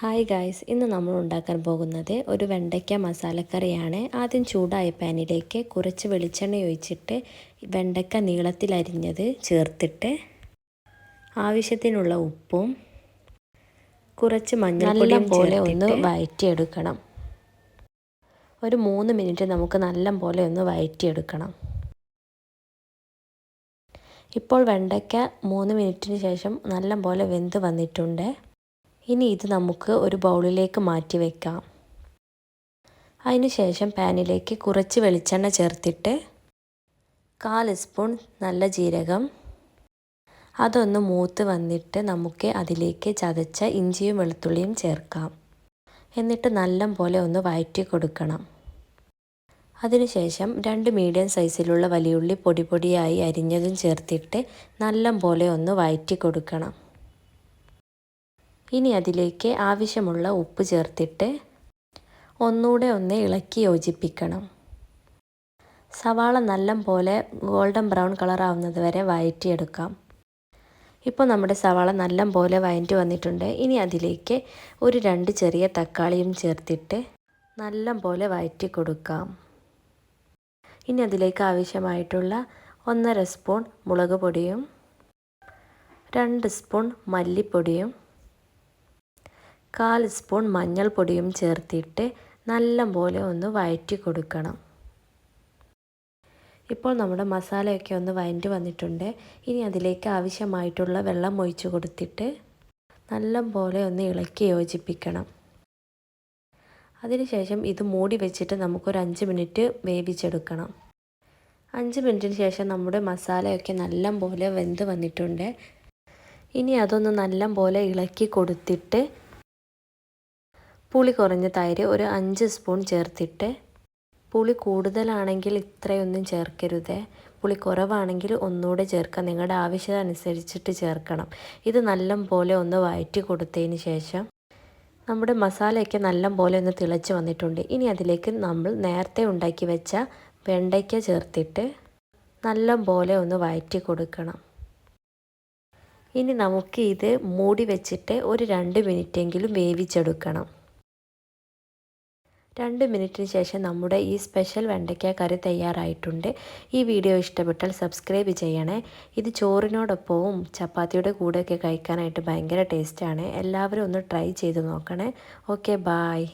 Hi guys ഇന്ന് നമ്മൾ ഉണ്ടാക്കാൻ പോകുന്നത് ഒരു വെണ്ടയ്ക്ക മസാലക്കറിയാണ്. ആദ്യം ചൂടായ പാനിലേക്ക് കുറച്ച് വെളിച്ചെണ്ണ ഒഴിച്ചിട്ട് വെണ്ടയ്ക്ക നീളത്തിലരിഞ്ഞത് ചേർത്തിട്ട് ആവശ്യത്തിനുള്ള ഉപ്പും കുറച്ച് മഞ്ഞൾപ്പൊടിയും പോലെ ഒന്ന് വഴറ്റിയെടുക്കണം ഒരു മൂന്ന് മിനിറ്റ് നമുക്ക് നല്ല പോലെ ഒന്ന് വഴറ്റിയെടുക്കണം ഇപ്പോൾ വെണ്ടയ്ക്ക മൂന്ന് മിനിറ്റിന് ശേഷം നല്ല പോലെ വെന്ത് വന്നിട്ടുണ്ട്. ഇനി ഇത് നമുക്ക് ഒരു ബൗളിലേക്ക് മാറ്റി വെക്കാം. അതിനുശേഷം പാനിലേക്ക് കുറച്ച് വെളിച്ചെണ്ണ ചേർത്തിട്ട് കാൽ സ്പൂൺ നല്ല ജീരകം. അതൊന്ന് മൂത്ത് വന്നിട്ട് നമുക്ക് അതിലേക്ക് ചതച്ച ഇഞ്ചിയും വെളുത്തുള്ളിയും ചേർക്കാം. എന്നിട്ട് നല്ല പോലെ ഒന്ന് വഴറ്റി കൊടുക്കണം. അതിനുശേഷം രണ്ട് മീഡിയം സൈസിലുള്ള വലിയുള്ളി പൊടി പൊടിയായി അരിഞ്ഞതും ചേർത്തിട്ട് നല്ല പോലെ ഒന്ന് വഴറ്റി കൊടുക്കണം. ഇനി അതിലേക്ക് ആവശ്യമുള്ള ഉപ്പ് ചേർത്തിട്ട് ഒന്നുകൂടെ ഒന്ന് ഇളക്കി യോജിപ്പിക്കണം. സവാള നല്ല പോലെ ഗോൾഡൻ ബ്രൗൺ കളർ ആവുന്നത് വരെ വഴറ്റിയെടുക്കാം ഇപ്പോൾ നമ്മുടെ സവാള നല്ല പോലെ വഴറ്റി വന്നിട്ടുണ്ട്. ഇനി അതിലേക്ക് ഒരു രണ്ട് ചെറിയ തക്കാളിയും ചേർത്തിട്ട് നല്ല പോലെ വഴറ്റി കൊടുക്കാം. ഇനി അതിലേക്ക് ആവശ്യമായിട്ടുള്ള ഒന്നര സ്പൂൺ മുളക് പൊടിയും രണ്ട് സ്പൂൺ മല്ലിപ്പൊടിയും കാൽ സ്പൂൺ മഞ്ഞൾപ്പൊടിയും ചേർത്തിട്ട് നല്ലപോലെ ഒന്ന് വഴറ്റി കൊടുക്കണം. ഇപ്പോൾ നമ്മുടെ മസാലയൊക്കെ ഒന്ന് വഴറ്റി വന്നിട്ടുണ്ട്. ഇനി അതിലേക്ക് ആവശ്യമായിട്ടുള്ള വെള്ളം ഒഴിച്ചു കൊടുത്തിട്ട് നല്ലപോലെ ഒന്ന് ഇളക്കി യോജിപ്പിക്കണം. അതിനുശേഷം ഇത് മൂടി വെച്ചിട്ട് നമുക്കൊരു അഞ്ച് മിനിറ്റ് വേവിച്ചെടുക്കണം. അഞ്ച് മിനിറ്റിന് ശേഷം നമ്മുടെ മസാലയൊക്കെ നല്ലപോലെ വെന്ത് വന്നിട്ടുണ്ട്. ഇനി അതൊന്ന് നല്ലപോലെ ഇളക്കി കൊടുത്തിട്ട് പുളി കുറഞ്ഞ തൈര് ഒരു അഞ്ച് സ്പൂൺ ചേർത്തിട്ട് പുളി കൂടുതലാണെങ്കിൽ ഇത്രയൊന്നും ചേർക്കരുത്. പുളി കുറവാണെങ്കിൽ ഒന്നുകൂടെ ചേർക്കാം. നിങ്ങളുടെ ആവശ്യത അനുസരിച്ചിട്ട് ചേർക്കണം. ഇത് നല്ല പോലെ ഒന്ന് വഴറ്റി കൊടുത്തതിന് ശേഷം നമ്മുടെ മസാലയൊക്കെ നല്ല പോലെ ഒന്ന് തിളച്ച് വന്നിട്ടുണ്ട്. ഇനി അതിലേക്ക് നമ്മൾ നേരത്തെ ഉണ്ടാക്കി വെച്ച വെണ്ടയ്ക്ക ചേർത്തിട്ട് നല്ല പോലെ ഒന്ന് വഴറ്റി കൊടുക്കണം. ഇനി നമുക്ക് ഇത് മൂടി വെച്ചിട്ട് ഒരു രണ്ട് മിനിറ്റെങ്കിലും വേവിച്ചെടുക്കണം. രണ്ട് മിനിറ്റിന് ശേഷം നമ്മുടെ ഈ സ്പെഷ്യൽ വെണ്ടയ്ക്ക കറി തയ്യാറായിട്ടുണ്ട്. ഈ വീഡിയോ ഇഷ്ടപ്പെട്ടാൽ സബ്സ്ക്രൈബ് ചെയ്യണേ. ഇത് ചോറിനോടൊപ്പവും ചപ്പാത്തിയുടെ കൂടെയൊക്കെ കഴിക്കാനായിട്ട് ഭയങ്കര ടേസ്റ്റാണ് എല്ലാവരും ഒന്ന് ട്രൈ ചെയ്ത് നോക്കണേ. Okay bye